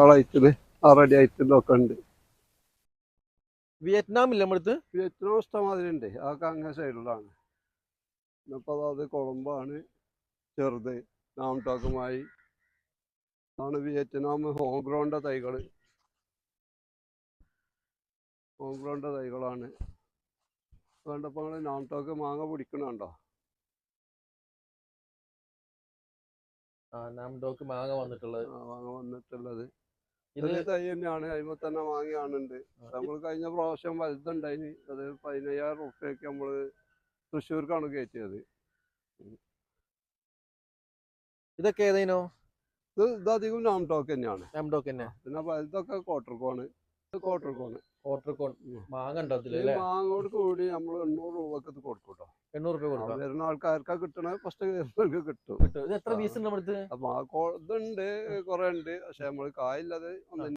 ആളായിട്ടിൽ ആയിട്ടുള്ള ഒക്കെ ഉണ്ട്. വിയറ്റ്നാമില്ല നമ്മളടുത്ത് വിയറ്റ്നാം ഇഷ്ടമാതിരി ഉണ്ട് അതൊക്കെ അങ്ങനെ സൈഡിലാണ് ഇന്നിപ്പോൾ അതായത് കൊളംബാണ് ചെറുത്. നാംടോക്കുമായി ആണ് വിയറ്റ്നാം ഹോം ഗ്രൗണ്ട തൈകൾ ഹോം ഗ്രൗണ്ട തൈകളാണ്. വേണ്ടപ്പോൾ നാം നാംടോക്ക് മാങ്ങ പിടിക്കണുണ്ടോ? ആ നാം ടോക്ക് മാങ്ങ വന്നിട്ടുള്ളത്. മാങ്ങ വന്നിട്ടുള്ളത്. ചെറിയ തൈ തന്നെയാണ് അതിമ തന്നെ കാണുന്നുണ്ട് നമ്മൾ കഴിഞ്ഞ പ്രാവശ്യം വലുതുണ്ടായിന് അത് പതിനയ്യായിരം റുപ്യക്ക് നമ്മൾ തൃശ്ശൂർക്കാണ് കയറ്റിയത്. ഇതൊക്കെ ഏതേനോ ഇത് ഇതധികം നാം ടോക്ക് തന്നെയാണ് തന്നെ. പിന്നെ വലുതൊക്കെ കോട്ടർക്കോണ് കോട്ടർക്കോണ് കോട്ടർക്കോൺ. മാങ്ങ ഉണ്ടോ മാങ്ങോട് കൂടി നമ്മൾ എണ്ണൂറ് രൂപക്ക് കൊടുക്കൂട്ടോ കൊടുക്കും കേട്ടോ എണ്ണൂറ് രൂപ കൊടുക്കാം. വരുന്ന ആൾക്കാർക്ക് കിട്ടണ ഫസ്റ്റ് വരുന്നവർക്ക് കിട്ടും. കിട്ടും. ഇത് എത്ര. പീസ് ഉണ്ട് നമ്മുടെ അപ്പൊ ആ കോ- ഇതുണ്ട് കുറെ ഉണ്ട്. പക്ഷെ നമ്മൾ കായില്ലാതെ ഒന്ന്